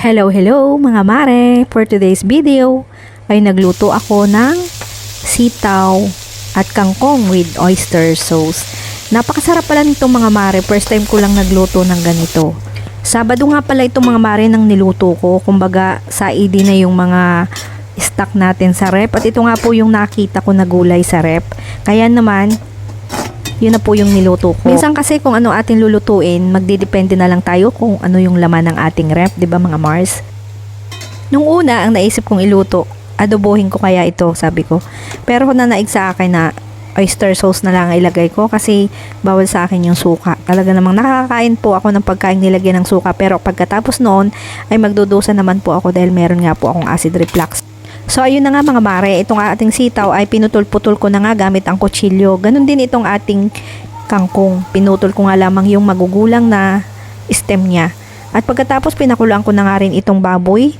Hello, hello mga mare! For today's video ay nagluto ako ng sitaw at kangkong with oyster sauce. Napakasarap pala nitong mga mare. First time ko lang nagluto ng ganito. Sabado nga pala itong mga mare nang niluto ko. Kumbaga, sa ID na yung mga stock natin sa rep. At ito nga po yung nakita ko na gulay sa rep. Kaya naman, yun na po yung niluto ko. Minsan kasi kung ano ating lulutuin, magdidepende na lang tayo kung ano yung laman ng ating rep, 'di ba mga Mars? Nung una, ang naisip kong iluto, adobohin ko kaya ito, sabi ko. Pero na naig sa akin na oyster sauce na lang ang ilagay ko kasi bawal sa akin yung suka. Talaga namang nakakain po ako ng pagkain nilagyan ng suka pero pagkatapos noon ay magdudusa naman po ako dahil meron nga po akong acid reflux. So ayun na nga mga mare, itong ating sitaw ay pinutol-putol ko na nga gamit ang kutsilyo. Ganon din itong ating kangkong. Pinutol ko nga lamang yung magugulang na stem niya. At pagkatapos pinakulaan ko na nga rin itong baboy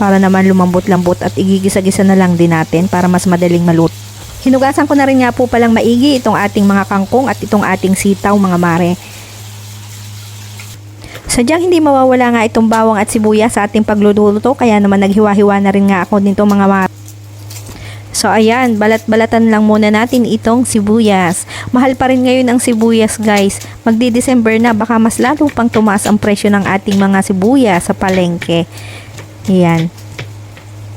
para naman lumambot-lambot at igigisa-gisa na lang din natin para mas madaling maluto. Hinugasan ko na rin nga po palang maigi itong ating mga kangkong at itong ating sitaw mga mare. Sadyang hindi mawawala nga itong bawang at sibuyas sa ating pagluluto kaya naman naghiwa-hiwa na rin nga ako nito mga mare. So ayan, balat-balatan lang muna natin itong sibuyas. Mahal pa rin ngayon ang sibuyas guys. Magdi-December na baka mas lalo pang tumaas ang presyo ng ating mga sibuyas sa palengke. Ayan.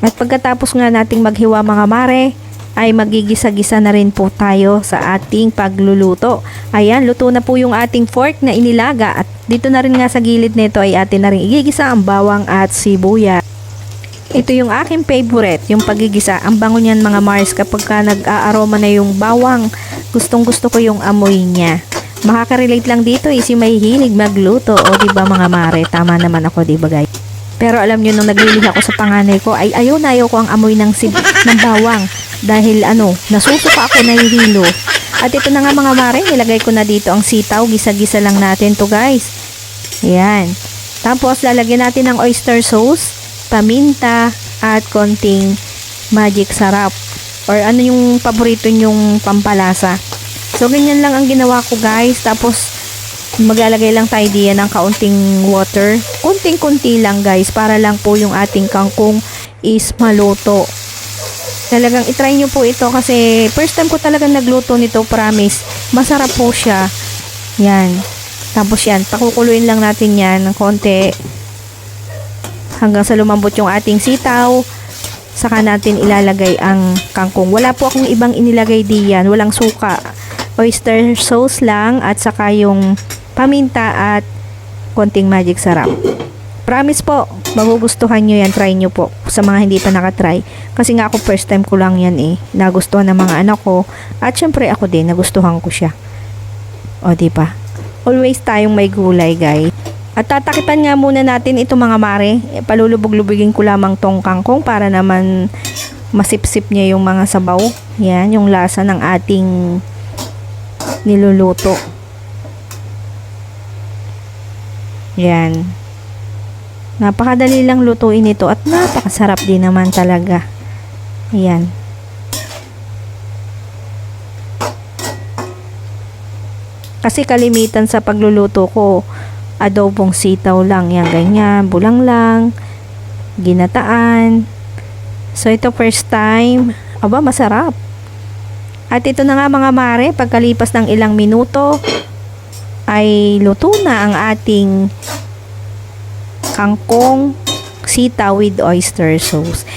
At pagkatapos nga nating maghiwa mga mare, ay magigisa-gisa na rin po tayo sa ating pagluluto. Ayan, luto na po yung ating fork na inilaga at dito na rin nga sa gilid nito ay atin na rin igigisa ang bawang at sibuyas. Ito yung aking favorite, yung pagigisa. Ang bango niyan mga Mars kapag ka nag-aaroma na yung bawang. Gustong gusto ko yung amoy niya. Makaka-relate lang dito eh, si may hilig magluto. O di ba mga mare, tama naman ako di ba guys? Pero alam nyo, nung naglilih ako sa panganay ko, ay ayaw na ayaw ko ang amoy ng, sib- ng bawang. Dahil ano, nasusuka ako nahihilo. At ito na nga mga mare, nilagay ko na dito ang sitaw. Gisa-gisa lang natin to guys. Ayan. Tapos lalagyan natin ng oyster sauce, paminta, at konting magic sarap. Or ano yung paborito nyong pampalasa. So, ganyan lang ang ginawa ko guys. Tapos, maglalagay lang tayo diyan ng kaunting water. Kunting-kunti lang guys para lang po yung ating kangkong is maluto. Talagang itry nyo po ito kasi first time ko talaga nagluto nito, promise. Masarap po siya. Yan. Tapos yan, pakukuluin lang natin yan ng konti hanggang sa lumambot yung ating sitaw. Saka natin ilalagay ang kangkong. Wala po akong ibang inilagay diyan. Walang suka. Oyster sauce lang at saka yung paminta at konting magic sarap. Promise po, magugustuhan nyo yan. Try nyo po. Sa mga hindi pa nakatry. Kasi nga ako first time ko lang yan eh. Nagustuhan ng mga anak ko. At syempre ako din, nagustuhan ko siya. O, ba? Always tayong may gulay, guys. At tatakipan nga muna natin ito mga mare. Eh, Palulubog-lubugin ko lamang tong kangkong para naman masipsip niya yung mga sabaw. Yan, yung lasa ng ating niluluto. Yan. Napakadali lang lutuin ito at napakasarap din naman talaga. Ayan. Kasi kalimitan sa pagluluto ko, adobong sitaw lang. Yan, ganyan. Bulang lang. Ginataan. So, ito first time. Aba, masarap. At ito na nga mga mare, pagkalipas ng ilang minuto, ay luto na ang ating kangkong sitaw with oyster sauce.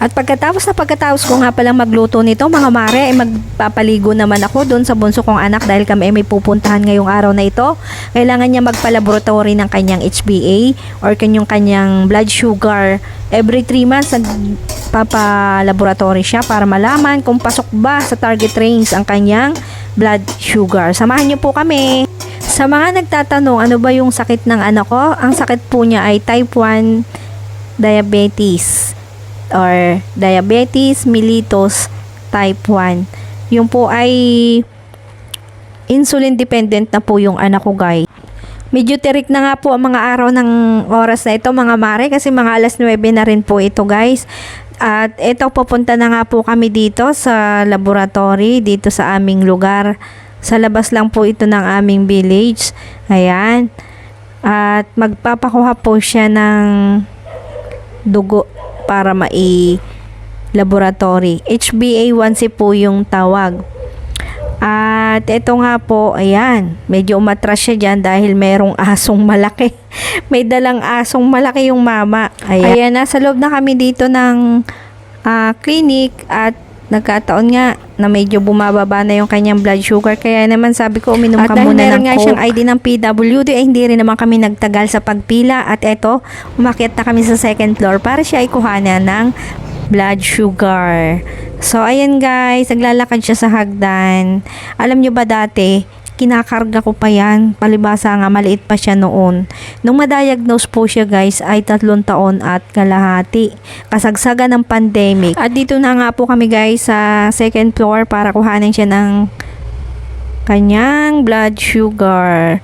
At pagkatapos na pagkatapos ko nga palang magluto nito, mga mare, ay magpapaligo naman ako doon sa bunso kong anak dahil kami ay may pupuntahan ngayong araw na ito. Kailangan niya magpalaboratory ng kanyang HbA or kanyang kanyang blood sugar. Every 3 months, nagpapalaboratory siya para malaman kung pasok ba sa target range ang kanyang blood sugar. Samahan niyo po kami. Sa mga nagtatanong, ano ba yung sakit ng anak ko? Ang sakit po niya ay type 1 diabetes or diabetes mellitus type 1. Yung po ay insulin dependent na po yung anak ko guys. Medyo tirik na nga po ang mga araw ng oras na ito mga mare kasi mga alas 9 na rin po ito guys. At ito pupunta na nga po kami dito sa laboratory dito sa aming lugar. Sa labas lang po ito ng aming village. Ayan. At magpapakuha po siya ng dugo para mai laboratory. HbA1c po yung tawag. At ito nga po, ayan, medyo umatras siya dyan dahil merong asong malaki. May dalang asong malaki yung mama. Ayan, ayan nasa loob na kami dito ng ah, clinic at nagkataon nga na medyo bumababa na yung kanyang blood sugar. Kaya naman sabi ko, uminom At ka dahil muna ng nga Coke. siyang ID ng PWD, ay hindi rin naman kami nagtagal sa pagpila. At eto, umakyat na kami sa second floor para siya ay kuhanan ng blood sugar. So, ayan guys, naglalakad siya sa hagdan. Alam nyo ba dati, kinakarga ko pa yan. Palibasa nga, maliit pa siya noon. Nung ma-diagnose po siya guys, ay tatlong taon at kalahati. Kasagsagan ng pandemic. At dito na nga po kami guys sa second floor para kuhanin siya ng kanyang blood sugar.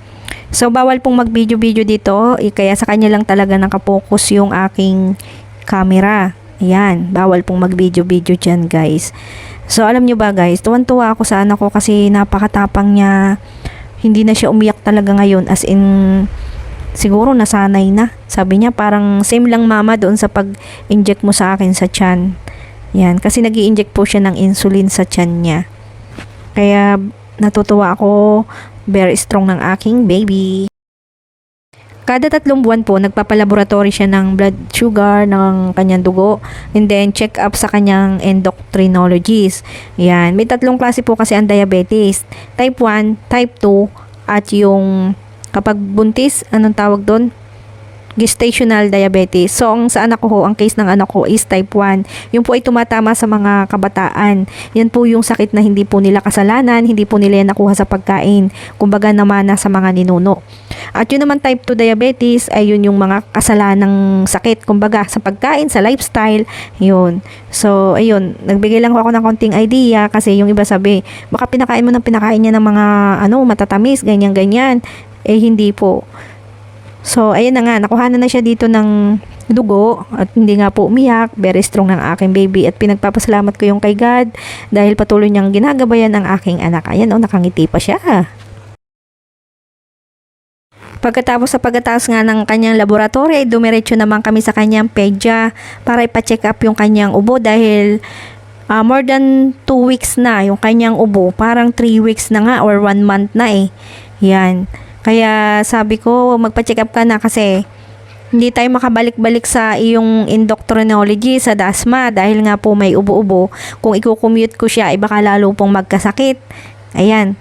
So, bawal pong mag-video-video dito. eh, Kaya sa kanya lang talaga nakapokus yung aking camera. Ayan, bawal pong mag-video-video dyan guys. So, alam nyo ba guys, tuwan-tuwa ako sa anak ko kasi napakatapang niya. Hindi na siya umiyak talaga ngayon as in siguro nasanay na. Sabi niya parang same lang mama doon sa pag-inject mo sa akin sa tiyan. Yan, kasi nag inject po siya ng insulin sa tiyan niya. Kaya natutuwa ako, very strong ng aking baby. Kada tatlong buwan po, nagpapalaboratory siya ng blood sugar, ng kanyang dugo, and then check up sa kanyang endocrinologist. Yan. May tatlong klase po kasi ang diabetes. Type 1, type 2, at yung kapag buntis, anong tawag doon? Gestational diabetes. So, ang sa anak ko ho, ang case ng anak ko is type 1. Yung po ay tumatama sa mga kabataan. Yan po yung sakit na hindi po nila kasalanan, hindi po nila yan nakuha sa pagkain. Kumbaga namana sa mga ninuno. At yun naman type 2 diabetes ay yun yung mga kasalanang sakit. Kumbaga sa pagkain, sa lifestyle, yun. So, ayun, nagbigay lang ako ng konting idea kasi yung iba sabi, baka pinakain mo ng pinakain niya ng mga ano, matatamis, ganyan-ganyan. Eh, hindi po. So, ayun na nga, nakuha na siya dito ng dugo at hindi nga po umiyak. Very strong ng aking baby at pinagpapasalamat ko yung kay God dahil patuloy niyang ginagabayan ang aking anak. Ayan o, nakangiti pa siya. Pagkatapos sa pagkatapos nga ng kanyang laboratory, ay dumiretso naman kami sa kanyang pedya para ipacheck up yung kanyang ubo dahil ah, more than 2 weeks na yung kanyang ubo. Parang 3 weeks na nga or 1 month na eh. Yan. Kaya sabi ko, magpa-check up ka na kasi hindi tayo makabalik-balik sa iyong endocrinology sa DASMA dahil nga po may ubo-ubo. Kung i-commute ko siya, ay baka lalo pong magkasakit. Ayan.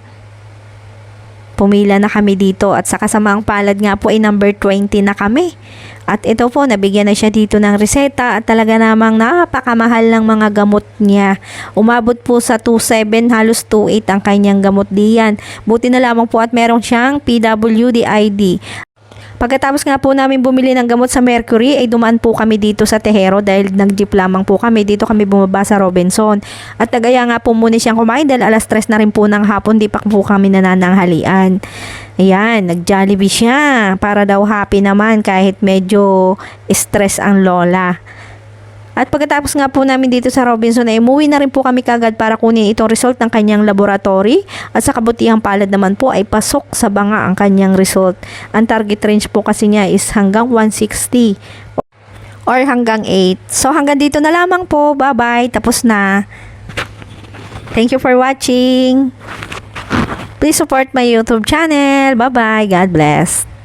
Pumila na kami dito at sa kasamaang palad nga po ay number 20 na kami. At ito po, nabigyan na siya dito ng reseta at talaga namang napakamahal ng mga gamot niya. Umabot po sa 2.7 halos 2.8 ang kanyang gamot diyan. Buti na lamang po at meron siyang PWD ID. Pagkatapos nga po namin bumili ng gamot sa Mercury, ay dumaan po kami dito sa Tejero dahil nag-jeep lamang po kami. Dito kami bumaba sa Robinson. At nagaya nga po muna siyang kumain dahil alas 3 na rin po ng hapon, di pa po kami nanananghalian. Ayan, nag-Jollibee siya para daw happy naman kahit medyo stress ang lola. At pagkatapos nga po namin dito sa Robinson ay umuwi na rin po kami kagad para kunin itong result ng kanyang laboratory at sa kabutihang palad naman po ay pasok sa banga ang kanyang result. Ang target range po kasi niya is hanggang 160 or hanggang 8. So hanggang dito na lamang po. Bye-bye. Tapos na. Thank you for watching. Please support my YouTube channel. Bye-bye. God bless.